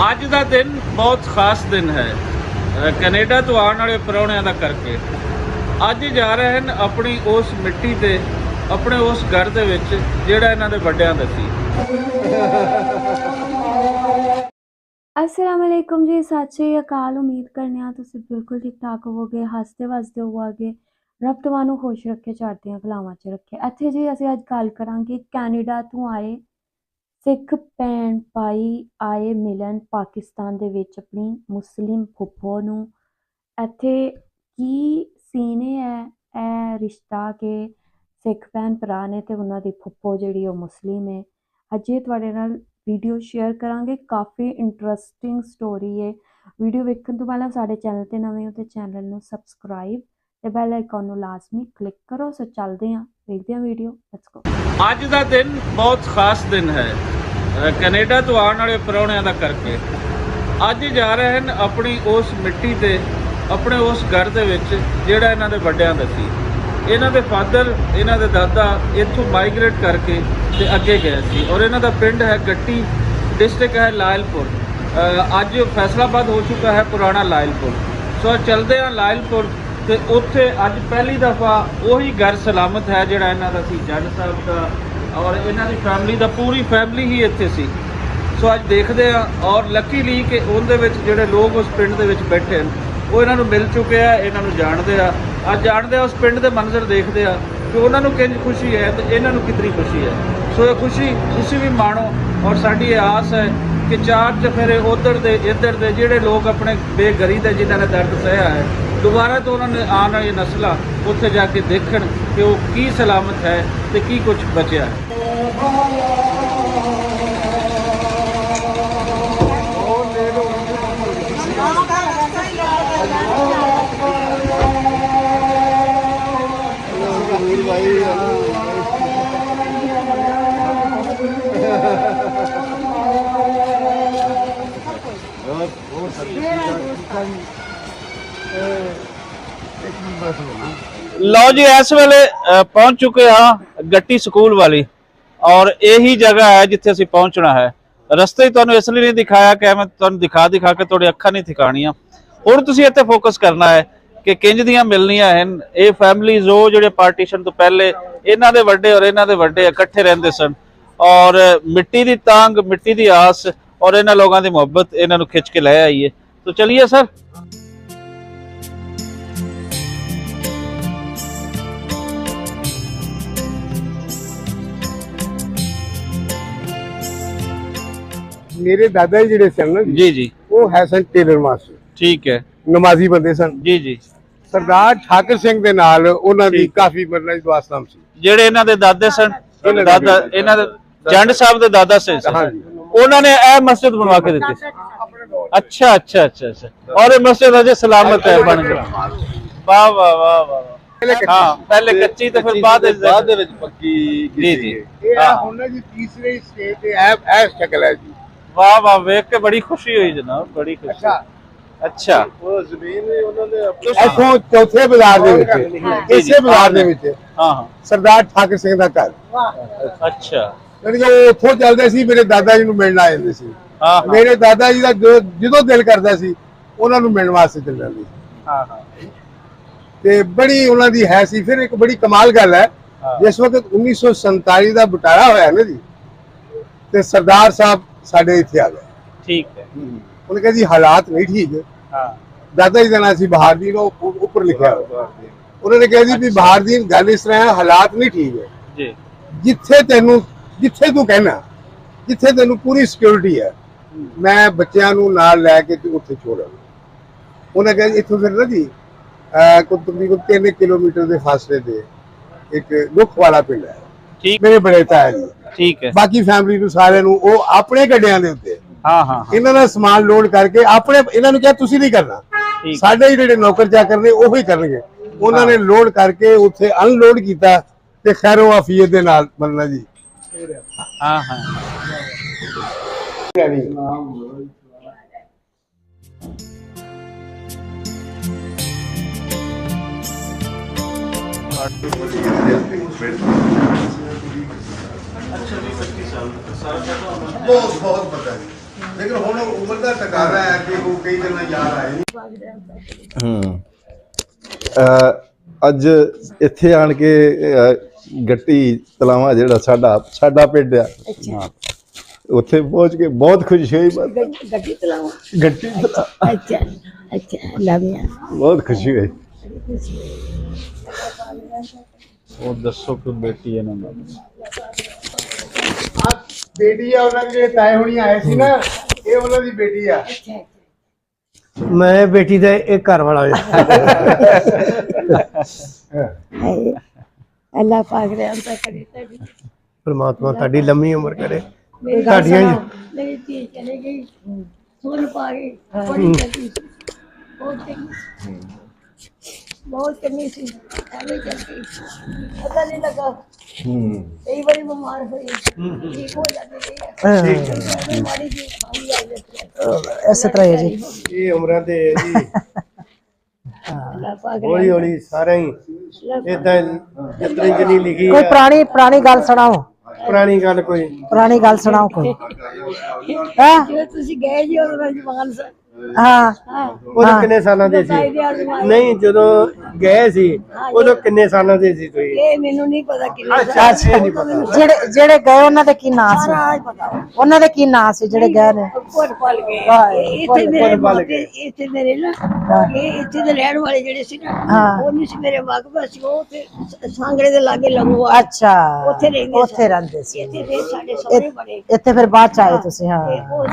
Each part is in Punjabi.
ਅੱਜ ਦਾ ਦਿਨ ਬਹੁਤ ਖਾਸ ਦਿਨ ਹੈ। ਕੈਨੇਡਾ ਤੋਂ ਆਉਣ ਵਾਲੇ ਪ੍ਰਾਹੁਣਿਆਂ ਦਾ ਕਰਕੇ। ਅੱਜ ਜਾ ਰਹੇ ਹਨ ਆਪਣੀ ਉਸ ਮਿੱਟੀ ਤੇ, ਆਪਣੇ ਉਸ ਘਰ ਦੇ ਵਿੱਚ ਜਿਹੜਾ ਇਹਨਾਂ ਦੇ ਵੱਡਿਆਂ ਦਾ ਸੀ। ਅਸਲਾਮ ਅਲੈਕੁਮ ਜੀ, ਸਤਿ ਸ਼੍ਰੀ ਅਕਾਲ। ਉਮੀਦ ਕਰਨੇ ਆ ਤੁਸੀਂ ਬਿਲਕੁਲ ਠੀਕ ਠਾਕ ਹੋਵੋਗੇ, ਹੱਸਦੇ ਵਸਦੇ ਹੋਵੋਗੇ। ਰੱਬ ਤੁਹਾਨੂੰ ਖੁਸ਼ ਰੱਖੇ, ਚੜ੍ਹਦੀਆਂ ਕਲਾਵਾਂ 'ਚ ਰੱਖੇ। ਇੱਥੇ ਜੀ ਅਸੀਂ ਅੱਜ ਗੱਲ ਕਰਾਂਗੇ ਕੈਨੇਡਾ ਤੋਂ ਆਏ ਸਿੱਖ ਭੈਣ ਭਾਈ ਆਏ ਮਿਲਣ ਪਾਕਿਸਤਾਨ ਦੇ ਵਿੱਚ ਆਪਣੀ ਮੁਸਲਿਮ ਫੁੱਫੋ ਨੂੰ। ਇੱਥੇ ਕੀ ਸੀਨੇ ਹੈ ਇਹ ਰਿਸ਼ਤਾ ਕਿ ਸਿੱਖ ਭੈਣ ਭਰਾ ਨੇ ਅਤੇ ਉਹਨਾਂ ਦੀ ਫੁੱਫੋ ਜਿਹੜੀ ਉਹ ਮੁਸਲਿਮ ਹੈ ਅਜੇ ਤੁਹਾਡੇ ਨਾਲ ਵੀਡੀਓ ਸ਼ੇਅਰ ਕਰਾਂਗੇ। ਕਾਫੀ ਇੰਟਰਸਟਿੰਗ ਸਟੋਰੀ ਹੈ ਵੀਡੀਓ ਵੇਖਣ ਤੋਂ ਪਹਿਲਾਂ ਸਾਡੇ ਚੈਨਲ ਤੇ ਨਵੇਂ ਹੋ ਤੇ ਚੈਨਲ ਨੂੰ ਸਬਸਕ੍ਰਾਈਬ ਤੇ ਬੈਲ ਆਈਕਨ ਨੂੰ ਲਾਜ਼ਮੀ ਕਲਿੱਕ ਕਰੋ, ਸੋ ਚੱਲਦੇ ਹਾਂ ਵੇਖਦੇ ਹਾਂ ਵੀਡੀਓ ਲੈਟਸ ਗੋ ਅੱਜ ਦਾ ਦਿਨ ਬਹੁਤ ਖਾਸ ਦਿਨ ਹੈ। ਕੈਨੇਡਾ ਤੋਂ ਆਉਣ ਵਾਲੇ ਪ੍ਰਾਹੁਣਿਆਂ ਦਾ ਕਰਕੇ। ਅੱਜ ਜਾ ਰਹੇ ਹਨ ਆਪਣੀ ਉਸ ਮਿੱਟੀ ਤੇ, ਆਪਣੇ ਉਸ ਘਰ ਦੇ ਵਿੱਚ, ਜਿਹੜਾ ਇਹਨਾਂ ਦੇ ਵੱਡਿਆਂ ਦਾ ਸੀ। ਇਹਨਾਂ ਦੇ ਫਾਦਰ, ਇਹਨਾਂ ਦੇ ਦਾਦਾ ਇੱਥੋਂ ਮਾਈਗ੍ਰੇਟ ਕਰਕੇ ਤੇ ਅੱਗੇ ਗਏ ਸੀ। ਔਰ ਇਹਨਾਂ ਦਾ ਪਿੰਡ ਹੈ ਗੱਟੀ ਡਿਸਟ੍ਰਿਕਟ ਹੈ ਲਾਇਲਪੁਰ। ਅੱਜ ਫੈਸਲਾਬਾਦ ਹੋ ਚੁੱਕਾ ਹੈ ਪੁਰਾਣਾ ਲਾਇਲਪੁਰ। ਸੋ ਚਲਦੇ ਹਾਂ ਲਾਇਲਪੁਰ ਤੇ ਉੱਥੇ ਅੱਜ ਪਹਿਲੀ ਦਫਾ ਉਹੀ ਘਰ ਸਲਾਮਤ ਹੈ ਜਿਹੜਾ ਇਹਨਾਂ ਦਾ ਸੀ, ਜੱਜ ਸਾਹਿਬ ਦਾ, ਔਰ ਇਹਨਾਂ ਦੀ ਫੈਮਿਲੀ ਦਾ, ਪੂਰੀ ਫੈਮਿਲੀ ਹੀ ਇੱਥੇ ਸੀ। ਸੋ ਅੱਜ ਦੇਖਦੇ ਆ ਔਰ ਲੱਕੀਲੀ ਕਿ ਉਹਦੇ ਵਿੱਚ ਜਿਹੜੇ ਲੋਕ ਉਸ ਪਿੰਡ ਦੇ ਵਿੱਚ ਬੈਠੇ ਹਨ, ਉਹ ਇਹਨਾਂ ਨੂੰ ਮਿਲ ਚੁੱਕੇ ਆ, ਇਹਨਾਂ ਨੂੰ ਜਾਣਦੇ ਆ। ਅੱਜ ਜਾਣਦੇ ਆ, ਉਸ ਪਿੰਡ ਦੇ ਮੰਜ਼ਰ ਦੇਖਦੇ ਆ ਕਿ ਉਹਨਾਂ ਨੂੰ ਕਿੰਜ ਖੁਸ਼ੀ ਹੈ ਤੇ ਇਹਨਾਂ ਨੂੰ ਕਿਤਨੀ ਖੁਸ਼ੀ ਹੈ। ਸੋ ਇਹ ਖੁਸ਼ੀ ਤੁਸੀਂ ਵੀ ਮਾਣੋ, ਔਰ ਸਾਡੀ ਇਹ ਆਸ ਹੈ ਕਿ ਚਾਰ ਚਫੇਰੇ ਉਧਰ ਦੇ, ਇੱਧਰ ਦੇ ਜਿਹੜੇ ਲੋਕ ਆਪਣੇ ਬੇਗਰੀ ਦੇ ਜਿਨ੍ਹਾਂ ਨੇ ਦਰਦ ਸਹਿਆ ਹੈ ਦੁਬਾਰਾ ਤੋਂ ਉਹਨਾਂ ਨੇ ਆਉਣ ਵਾਲੀ ਨਸਲਾਂ ਉੱਥੇ ਜਾ ਕੇ ਦੇਖਣ ਕਿ ਉਹ ਕੀ ਸਲਾਮਤ ਹੈ ਤੇ ਕੀ ਕੁਝ ਬਚਿਆ ਹੈ ਲਓ ਜੀ, ਇਸ ਵੇਲੇ ਪਹੁੰਚ ਚੁੱਕੇ ਹਾਂ ਗੱਟੀ ਸਕੂਲ ਵਾਲੀ ਔਰ ਇਹੀ ਜਗ੍ਹਾ ਹੈ ਜਿੱਥੇ ਅਸੀਂ ਪਹੁੰਚਣਾ ਹੈ। ਰਸਤੇ ਤੁਹਾਨੂੰ ਇਸ ਲਈ ਨਹੀਂ ਦਿਖਾਇਆ ਕਿ ਮੈਂ ਤੁਹਾਨੂੰ ਦਿਖਾ ਦਿਖਾ ਕੇ ਤੁਹਾਡੀ ਅੱਖਾਂ ਨਹੀਂ ਥਿਕਾਣੀਆਂ। ਹੁਣ ਤੁਸੀਂ ਇੱਥੇ ਫੋਕਸ ਕਰਨਾ ਹੈ ਕਿ ਕਿੰਜ ਦੀਆਂ ਮਿਲਣੀਆਂ ਹਨ। ਇਹ ਫੈਮਲੀ ਉਹ ਜਿਹੜੇ ਪਾਰਟੀਸ਼ਨ ਤੋਂ ਪਹਿਲੇ ਇਹਨਾਂ ਦੇ ਵੱਡੇ ਔਰ ਇਹਨਾਂ ਦੇ ਵੱਡੇ ਇਕੱਠੇ ਰਹਿੰਦੇ ਸਨ। ਔਰ ਮਿੱਟੀ ਦੀ ਤਾਂਗ ਮਿੱਟੀ ਦੀ ਆਸ ਔਰ ਇਹਨਾਂ ਲੋਕਾਂ ਦੀ ਮੁਹੱਬਤ ਇਹਨਾਂ ਨੂੰ ਖਿੱਚ ਕੇ ਲੈ ਆਈਏ। ਤੋ ਚਲਿਏ ਸਰ। ਮੇਰੇ ਦਾਦਾ ਜੀ ਜਿਹੜੇ ਸਨ ਜੀ ਜੀ। ਉਹ ਹੈ ਸਨ ਟੇਲਰ ਮਾਸਟਰ ਠੀਕ ਹੈ। ਨਮਾਜ਼ੀ ਬੰਦੇ ਸਨ। ਜੀ ਜੀ। ਸਰਦਾਰ ਠਾਕਰ ਸਿੰਘ ਦੇ ਨਾਲ ਉਹਨਾਂ ਦੀ ਕਾਫੀ ਮਤਲਬ ਵਾਸਤਾਮ ਸੀ। ਜਿਹੜੇ ਇਹਨਾਂ ਦੇ ਦਾਦੇ ਸਨ ਦਾਦਾ ਇਹਨਾਂ ਦੇ ਜੰਡ ਸਾਹਿਬ ਦੇ ਦਾਦਾ ਸਨ ਉਹਨਾਂ ਨੇ ਇਹ ਮਸਜਿਦ ਬਣਵਾ ਕੇ ਦਿੱਤੀ ਸੀ। ਅੱਛਾ ਅੱਛਾ ਅੱਛਾ ਅੱਛਾ। ਔਰ ਇਹ ਮਸਜਿਦ ਅਜੇ ਸਲਾਮਤ ਹੈ ਬਣ ਗਿਆ। ਵਾਹ ਵਾਹ ਵਾਹ ਪਹਿਲੇ ਕੱਚੀ। ਤੇ ਫਿਰ ਬਾਅਦ ਬਾਅਦ ਦੇ ਵਿੱਚ ਪੱਕੀ ਜੀ ਜੀ। ਇਹ ਹੁਣ ਜੀ ਤੀਸਰੇ ਸਟੇਜ ਤੇ ਇਹ ਇਹ ਸ਼ਕਲ ਹੈ ਜੀ। ਵਾਹ ਵਾਹ ਵੇਖ ਕੇ ਬੜੀ ਖੁਸ਼ੀ ਹੋਈ ਜਨਾਬ ਬੜੀ ਖੁਸ਼ੀ। ਅੱਛਾ। ਉਹ ਜ਼ਮੀਨ ਵੀ ਉਹਨਾਂ ਨੇ ਇੱਥੋਂ ਚੌਥੇ ਬਾਜ਼ਾਰ ਦੇ ਵਿੱਚ। ਇਸੇ ਬਾਜ਼ਾਰ ਦੇ ਵਿੱਚ। ਹਾਂ ਹਾਂ। ਸਰਦਾਰ ਠਾਕਰ ਸਿੰਘ ਦਾ ਘਰ। ਵਾਹ। ਅੱਛਾ। ਯਾਨੀ ਉੱਥੋਂ ਚੱਲਦੇ ਸੀ ਮੇਰੇ ਦਾਦਾ ਜੀ ਨੂੰ ਮਿਲਣ ਆ ਜਾਂਦੇ ਸੀ। ਹਾਂ ਮੇਰੇ ਦਾਦਾ ਜੀ ਦਾ ਜਦੋਂ ਦਿਲ ਕਰਦਾ ਸੀ ਉਹਨਾਂ ਨੂੰ ਮਿਲਣ ਵਾਸਤੇ ਚੱਲ ਜਾਂਦੇ ਸੀ। ਹਾਂ ਹਾਂ। ਤੇ ਬੜੀ ਉਹਨਾਂ ਦੀ ਹੈ ਸੀ। ਫਿਰ ਇੱਕ ਬੜੀ ਕਮਾਲ ਗੱਲ ਹੈ। ਜਿਸ ਵਕਤ 1947 ਦਾ ਬਟਾਲਾ ਹੋਇਆ ਨਾ ਜੀ ਤੇ ਸਰਦਾਰ ਸਾਹਿਬ ਸਾਡੇ ਇੱਥੇ ਆ ਗਏ। ਠੀਕ ਹੈ। ਉਹਨੇ ਕਿਹਾ ਜੀ ਹਾਲਾਤ ਨਹੀਂ ਠੀਕ। ਹਾਂ। ਦਾਦਾ ਜੀ ਦਾ ਨਾਂ ਸੀ ਬਹਾਰਦੀਨ ਉਹ ਉੱਪਰ ਲਿਖਿਆ ਹੋਇਆ। ਉਹਨਾਂ ਕਿਹਾ ਜੀ ਵੀ ਬਹਾਰਦੀਨ ਗੱਲ ਇਸ ਤਰ੍ਹਾਂ ਹੈ ਹਾਲਾਤ ਨਹੀਂ ਠੀਕ। ਹੈ ਜੀ। ਜਿੱਥੇ ਤੈਨੂੰ ਜਿੱਥੇ ਤੂੰ ਕਹਿਣਾ ਜਿੱਥੇ ਤੈਨੂੰ ਪੂਰੀ ਸਿਕਿਉਰਿਟੀ ਹੈ ਮੈਂ ਬੱਚਿਆਂ ਨੂੰ ਨਾਲ ਲੈ ਕੇ ਤੂੰ ਉੱਥੇ ਛੋੜਾਂ ਕਿਹਾ ਜੀ ਇੱਥੋਂ ਫਿਰ ਨਾ ਜੀ ਕੋਈ ਤਕਰੀਬਨ 3 ਕਿਲੋਮੀਟਰ ਦੇ ਫਾਸਲੇ ਤੇ ਇੱਕ ਦੁੱਖ ਵਾਲਾ ਪਿੰਡ ਹੈ। ਠੀਕ। ਮੇਰੇ ਬੜੇ ਤਾਇਆ ਜੀ ਠੀਕ ਹੈ। ਬਾਕੀ ਫੈਮਿਲੀ ਨੂੰ ਸਾਰਿਆਂ ਨੂੰ ਉਹ ਆਪਣੇ ਗੱਡਿਆਂ ਦੇ ਉੱਤੇ। ਹਾਂ ਹਾਂ ਇਹਨਾਂ ਦਾ ਸਮਾਨ ਲੋਡ ਕਰਕੇ ਆਪਣੇ ਇਹਨਾਂ ਨੂੰ ਕਿਹਾ ਤੁਸੀਂ ਨਹੀਂ ਕਰਨਾ। ਸਾਡੇ ਜਿਹੜੇ ਨੌਕਰ ਚਾਕਰ ਨੇ ਉਹ ਹੀ ਕਰਨਗੇ। ਉਹਨਾਂ ਨੇ ਲੋਡ ਕਰਕੇ ਉੱਥੇ ਅਨਲੋਡ ਕੀਤਾ ਤੇ ਖੈਰੋ ਆਫੀਅਤ ਦੇ ਨਾਲ ਮੰਨਣਾ ਜੀ। ਹਾਂ ਹਾਂ। ਆਰਟੀਕਲ ਦੇ ਵਿੱਚ हाँ हाँ ਬਹੁਤ ਬਹੁਤ ਪਤਾ ਜੀ। ਲੇਕਿਨ ਹੁਣ ਉਮਰ ਦਾ ਟਕਾਰਾ ਹੈ ਕਿ ਉਹ ਕਈ ਦਿਨ ਯਾਦ ਆਏ ਨਹੀਂ। ਹੂੰ। ਅਹ ਅੱਜ ਇੱਥੇ ਆਣ ਕੇ ਅਹ, ਗੱਟੀ ਤਲਾਵਾ ਜਿਹੜਾ ਸਾਡਾ ਸਾਡਾ ਪਿੰਡ ਆ। ਅੱਛਾ। ਉੱਥੇ ਪਹੁੰਚ ਕੇ ਬਹੁਤ ਖੁਸ਼ੀ ਹੋਈ। ਬਸ ਗੱਡੀ ਗੱਡੀ ਚਲਾਓ ਗੱਟੀ ਤਲਾ ਅੱਛਾ ਅੱਛਾ ਲਵਿਆ ਬਹੁਤ ਖੁਸ਼ੀ ਹੋਈ। ਉਹ ਦੱਸੋ ਕਿ ਬੇਟੀ ਇਹਨਾਂ ਦਾ। ਆ ਬੇਟੀ ਆ ਉਹਨਾਂ ਦੇ ਜਿਹੜੇ ਤਾਏ ਹੁਣੀ ਆਏ ਸੀ ਨਾ ਇਹ ਉਹਨਾਂ ਦੀ ਬੇਟੀ ਆ। ਮੈਂ ਬੇਟੀ ਦਾ ਇਹ ਘਰ ਵਾਲਾ ਹੋਇਆ। ਹੈ ਅੱਲਾਹ ਪਾਕ ਦੇ ਅੰਤ ਕਰੇ ਤੁਹਾਡੀ। ਪਰਮਾਤਮਾ ਤੁਹਾਡੀ ਲੰਮੀ ਉਮਰ ਕਰੇ। ਮੇਰੀ ਤੁਹਾਡੀਆਂ ਸੁਣੋ, ਮੇਰੀ ਧੀ ਚਲੇ ਗਈ ਸੁਣ ਪਾ ਗਈ ਬੜੀ ਚੰਗੀ ਸੀ। ਬਹੁਤ ਚੰਗੀ ਸੀ। ਬਹੁਤ ਚੰਗੀ ਸੀ ਐਵੇਂ ਚੰਗੀ। ਪਤਾ ਨਹੀਂ ਲੱਗਾ। ਹੂੰ। ਕਈ ਵਾਰੀ ਬਿਮਾਰ ਹੋਈ। ਠੀਕ ਹੋ ਜਾਂਦੀ ਹੈ ਬਿਮਾਰੀ ਦੀ ਖਾਈ ਆ ਜਾਂਦੀ ਇਸੇ ਤਰ੍ਹਾਂ ਹੈ ਜੀ। ਇਹ ਉਮਰਾਂ ਤੇ ਹੈ ਜੀ। ਅੱਲਾਹ ਪਾਕ ਹੌਲੀ ਨੇ ਹੌਲੀ ਸਾਰਾ ਹੀ ਅੱਲਾਹ ਇਦਾਂ ਜਿਤਨੀ ਜਨੀ ਲਿਖੀ ਕੋਈ ਹੈ ਪੁਰਾਣੀ ਪੁਰਾਣੀ ਗੱਲ ਸੁਣਾਓ। ਪੁਰਾਣੀ ਗੱਲ ਕੋਈ। ਪੁਰਾਣੀ ਗੱਲ ਸੁਣਾਓ ਕੋਈ। ਜਦੋਂ ਤੁਸੀਂ ਗਏ ਜੀ ਮੈਂ ਜਵਾਨ ਸੀ। ਹਾਂ। ਹਾਂ। ਉਦੋਂ ਕਿੰਨੇ ਸਾਲਾਂ ਦੇ ਬਤਾਈ ਸੀ ਦੇ ਆਦਮੀ ਨਹੀਂ ਜਦੋਂ ਗਏ ਸੀ ਉਦੋਂ ਕਿੰਨੇ ਸਾਲਾਂ ਦੇ ਸੀ ਤੁਸੀਂ? ਇਹ ਮੈਨੂੰ ਨਹੀਂ ਪਤਾ ਕਿੰਨੇ ਅੱਛਾ ਅੱਛਾ ਨਹੀਂ ਪਤਾ। ਜਿਹੜੇ ਜਿਹੜੇ ਗਏ ਉਹਨਾਂ ਦੇ ਕੀ ਨਾਂ ਸੀ? ਸਾਰਾ ਪਤਾ। ਉਹਨਾਂ ਦੇ ਕੀ ਨਾਂ ਸੀ ਜਿਹੜੇ ਗਏ ਨੇ? ਪੁੱਲ ਪਲ ਗਏ। ਵਾਹ, ਇੱਥੇ ਪੁੱਲ- ਮੇਰੇ ਇੱਥੇ ਮੇਰੇ ਨਾ ਇਹ ਇੱਥੇ ਦੇ ਰਹਿਣ ਵਾਲੇ ਜਿਹੜੇ ਸੀ ਨਾ ਹਾਂ। ਉਹ ਨਹੀਂ ਸੀ ਮੇਰੇ ਵਾਕਫ ਸੀ ਉਹ ਤੇ ਸਾਂਗੜੇ ਦੇ ਲਾਗੇ ਲੰਗਵਾ ਅੱਛਾ। ਉੱਥੇ ਰਹਿੰਦੇ ਉੱਥੇ ਰਹਿੰਦੇ ਸੀ। ਇੱਥੇ ਸਾਡੇ ਬੜੇ। ਇੱਥੇ ਫਿਰ ਬਾਅਦ ਚ ਆਏ ਤੁਸੀਂ ਹਾਂ। ਉਹ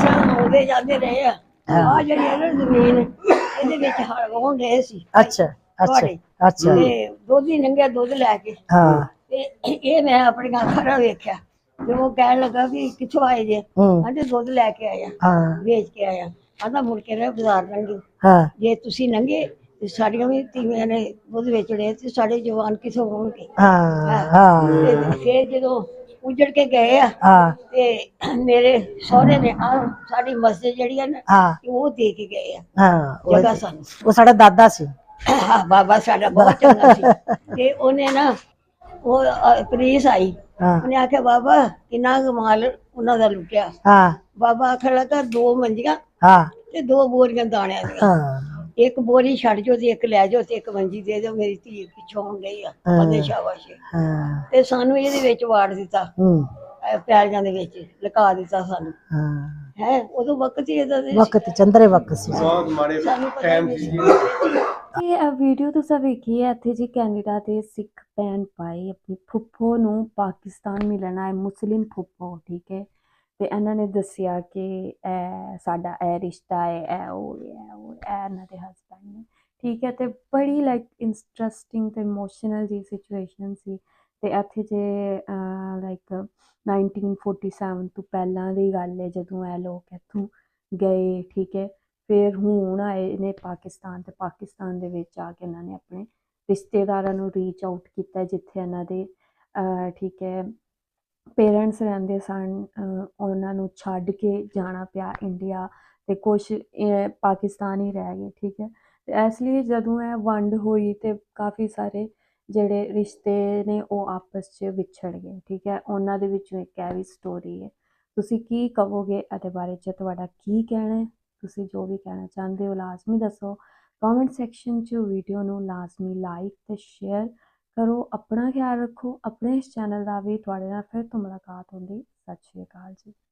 ਜਾਂਦੇ ਰਹੇ ਆ। ਆ ਜਿਹੜੀ ਹੈ ਨਾ ਜ਼ਮੀਨ ਇਹਦੇ ਵਿੱਚ ਹਲ ਵਾਹੁਣ ਰਹੇ ਸੀ। ਅੱਛਾ ਅੱਛਾ ਤੁਹਾਡੇ। ਅੱਛਾ। ਤੇ ਦੁੱਧ ਲੰਘਿਆ ਦੁੱਧ ਲੈ ਕੇ। ਹਾਂ। ਤੇ ਇਹ ਮੈਂ ਆਪਣੀਆਂ ਅੱਖਾਂ ਵੇਖਿਆ। ਜਦੋਂ ਉਹ ਕਹਿਣ ਲੱਗਾ ਵੀ ਕਿੱਥੋਂ ਆਏ ਜੇ? ਹੂੰ। ਆਂਦੇ ਦੁੱਧ ਲੈ ਕੇ ਆਇਆ। ਹਾਂ। ਵੇਚ ਕੇ ਆਇਆ। ਆਂਦਾ ਮੁੜ ਕੇ ਨਾ ਬਾਜ਼ਾਰ ਲੰਘੇ ਹਾਂ। ਜੇ ਤੁਸੀਂ ਲੰਘੇ ਤੇ ਸਾਡੀਆਂ ਵੀ ਤੀਵੀਆਂ ਨੇ ਦੁੱਧ ਵੇਚਣੇ ਤੇ ਸਾਡੇ ਜਵਾਨ ਕਿੱਥੋਂ ਹੋਣਗੇ? ਹਾਂ। ਹਾਂ। ਤੇ ਫਿਰ ਜਦੋਂ ਉਜੜ ਕੇ ਗਏ ਆ। ਹਾਂ। ਤੇ ਮੇਰੇ ਸਹੁਰੇ ਨੇ ਆ ਸਾਡੀ ਮਸਜਿਦ ਜਿਹੜੀ ਹੈ ਨਾ ਹਾਂ। ਉਹ ਦੇ ਕੇ ਗਏ ਆ। ਹਾਂ ਉਹ- ਜਗ੍ਹਾ ਸਾਨੂੰ। ਉਹ ਸਾਡਾ ਦਾਦਾ ਸੀ। ਹਾਂ, ਬਾਬਾ ਸਾਡਾ ਬਹੁਤ ਚੰਗਾ ਸੀ। ਤੇ ਉਹਨੇ ਨਾ ਉਹ ਅ, ਪੁਲਿਸ ਆਈ। ਹਾਂ। ਉਹਨੇ ਆਖਿਆ ਬਾਬਾ ਕਿੰਨਾ ਕੁ ਮਾਲ ਉਹਨਾਂ ਦਾ ਲੁੱਟਿਆ? ਹਾਂ। ਬਾਬਾ ਆਖਣ ਲੱਗਾ ਦੋ ਮੰਜੀਆਂ ਹਾਂ। ਤੇ ਦੋ ਬੋਰੀਆਂ ਦਾਣਿਆਂ ਦੀਆਂ। ਹਾਂ। ਇੱਕ ਬੋਰੀ ਛੱਡ ਜੋ ਤੇ ਇੱਕ ਲੈ ਜਾਓ ਤੇ ਇੱਕ ਮੰਜੀ ਦੇ ਦਿਓ ਮੇਰੀ ਧੀ ਪਿੱਛੋਂ ਆਉਣ ਗਈ ਆ ਬੰਦੇ ਸ਼ਾਬਾਸ਼। ਹਾਂ। ਤੇ ਸਾਨੂੰ ਇਹਦੇ ਵਿੱਚ ਵਾੜ ਦਿੱਤਾ ਹੂੰ। ਪੈਲੀਆਂ ਦੇ ਵਿੱਚ ਲੁਕਾ ਦਿੱਤਾ ਸਾਨੂੰ। ਹਾਂ। ਹੈ ਉਦੋਂ ਵਕਤ ਹੀ ਇਹਦਾ ਸੀ। ਵਕਤ ਚੰਦਰੇ ਵਕਤ ਸੀ। ਬਹੁਤ ਮਾੜੇ ਟਾਈਮ ਸੀ। ਇਹ ਵੀਡੀਓ ਤੁਸੀਂ ਵੇਖੀ ਹੈ ਇੱਥੇ ਜੀ ਕੈਨੇਡਾ ਦੇ ਸਿੱਖ ਭੈਣ ਭਾਈ ਆਪਣੀ ਫੁੱਫੋ ਨੂੰ ਪਾਕਿਸਤਾਨ ਮਿਲਣ ਆਏ ਮੁਸਲਿਮ ਫੁੱਫੋ ਠੀਕ ਹੈ। ਤੇ ਇਹਨਾਂ ਨੇ ਦੱਸਿਆ ਕਿ ਇਹ ਸਾਡਾ ਇਹ ਰਿਸ਼ਤਾ ਹੈ ਇਹ ਉਹ ਹੈ, ਉਹ ਇਹ ਇਹਨਾਂ ਦੇ ਹਸਬੰਡ ਨੇ। ਠੀਕ ਹੈ ਤੇ ਬੜੀ ਲਾਈਕ ਇੰਟਰਸਟਿੰਗ ਤੇ ਇਮੋਸ਼ਨਲ ਜੀ ਸਿਚੁਏਸ਼ਨ ਸੀ। ਤੇ ਇੱਥੇ ਜੇ ਲਾਈਕ 1947 ਤੋਂ ਪਹਿਲਾਂ ਦੀ ਗੱਲ ਹੈ ਜਦੋਂ ਇਹ ਲੋਕ ਇੱਥੋਂ ਗਏ ਠੀਕ ਹੈ ਫਿਰ ਹੁਣ ਆਏ ਨੇ ਪਾਕਿਸਤਾਨ ਤੇ ਪਾਕਿਸਤਾਨ ਦੇ ਵਿੱਚ ਆ ਕੇ ਇਹਨਾਂ ਨੇ ਆਪਣੇ ਰਿਸ਼ਤੇਦਾਰਾਂ ਨੂੰ ਰੀਚ ਆਊਟ ਕੀਤਾ ਜਿੱਥੇ ਇਹਨਾਂ ਦੇ ਠੀਕ ਹੈ ਪੇਰੈਂਟਸ ਰਹਿੰਦੇ ਸਨ ਉਹਨਾਂ ਨੂੰ ਛੱਡ ਕੇ ਜਾਣਾ ਪਿਆ ਇੰਡੀਆ ਅਤੇ ਕੁਛ ਪਾਕਿਸਤਾਨ ਹੀ ਰਹਿ ਗਏ, ਠੀਕ ਹੈ। ਤੇ ਇਸ ਲਈ ਜਦੋਂ ਇਹ ਵੰਡ ਹੋਈ ਤਾਂ ਕਾਫੀ ਸਾਰੇ ਜਿਹੜੇ ਰਿਸ਼ਤੇ ਨੇ ਉਹ ਆਪਸ 'ਚ ਵਿਛੜ ਗਏ, ਠੀਕ ਹੈ। ਉਹਨਾਂ ਦੇ ਵਿੱਚੋਂ ਇੱਕ ਇਹ ਵੀ ਸਟੋਰੀ ਹੈ। ਤੁਸੀਂ ਕੀ ਕਹੋਗੇ ਇਹਦੇ ਬਾਰੇ? 'ਚ ਤੁਹਾਡਾ ਕੀ ਕਹਿਣਾ ਹੈ? ਤੁਸੀਂ ਜੋ ਵੀ ਕਹਿਣਾ ਚਾਹੁੰਦੇ ਹੋ ਲਾਜ਼ਮੀ ਦੱਸੋ। ਕਮੈਂਟ ਸੈਕਸ਼ਨ 'ਚ ਵੀਡੀਓ ਨੂੰ ਲਾਜ਼ਮੀ ਲਾਈਕ ਤੇ ਸ਼ੇਅਰ ਕਰੋ, ਆਪਣਾ ਖਿਆਲ ਰੱਖੋ, ਆਪਣੇ ਇਸ ਚੈਨਲ ਦਾ ਵੀ ਤੁਹਾਡੇ ਨਾਲ ਫਿਰ ਤੋਂ ਮੁਲਾਕਾਤ ਹੁੰਦੀ। ਸਤਿ ਸ਼੍ਰੀ ਅਕਾਲ ਜੀ।